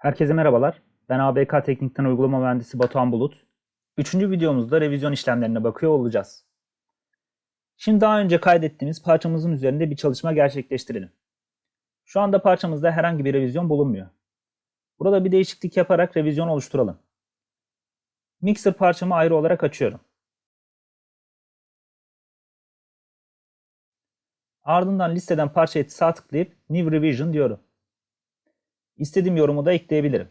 Herkese merhabalar. Ben ABK Teknik'ten uygulama mühendisi Batuhan Bulut. Üçüncü videomuzda revizyon işlemlerine bakıyor olacağız. Şimdi daha önce kaydettiğimiz parçamızın üzerinde bir çalışma gerçekleştirelim. Şu anda parçamızda herhangi bir revizyon bulunmuyor. Burada bir değişiklik yaparak revizyon oluşturalım. Mixer parçamı ayrı olarak açıyorum. Ardından listeden parçayı sağ tıklayıp New Revision diyorum. İstediğim yorumu da ekleyebilirim.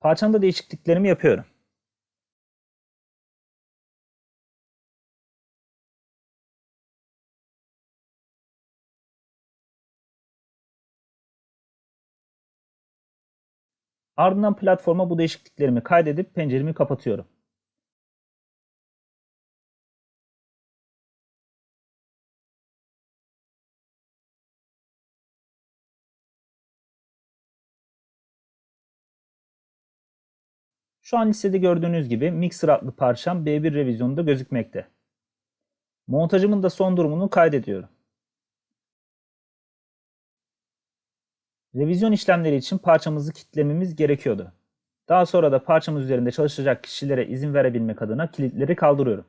Parçamda değişikliklerimi yapıyorum. Ardından platforma bu değişikliklerimi kaydedip penceremi kapatıyorum. Şu an listede gördüğünüz gibi Mixer adlı parçam B1 revizyonunda gözükmekte. Montajımın da son durumunu kaydediyorum. Revizyon işlemleri için parçamızı kilitlememiz gerekiyordu. Daha sonra da parçamız üzerinde çalışacak kişilere izin verebilmek adına kilitleri kaldırıyorum.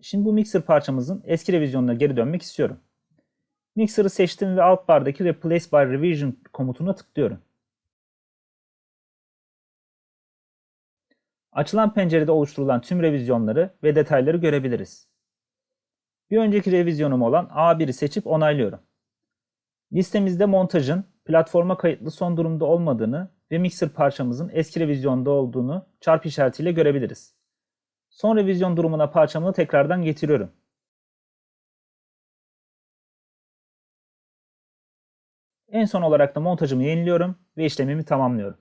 Şimdi bu mixer parçamızın eski revizyonuna geri dönmek istiyorum. Mixer'ı seçtim ve alt bardaki Replace by Revision komutuna tıklıyorum. Açılan pencerede oluşturulan tüm revizyonları ve detayları görebiliriz. Bir önceki revizyonum olan A1'i seçip onaylıyorum. Listemizde montajın platforma kayıtlı son durumda olmadığını ve mixer parçamızın eski revizyonda olduğunu çarpı işaretiyle görebiliriz. Son revizyon durumuna parçamı tekrardan getiriyorum. En son olarak da montajımı yeniliyorum ve işlemimi tamamlıyorum.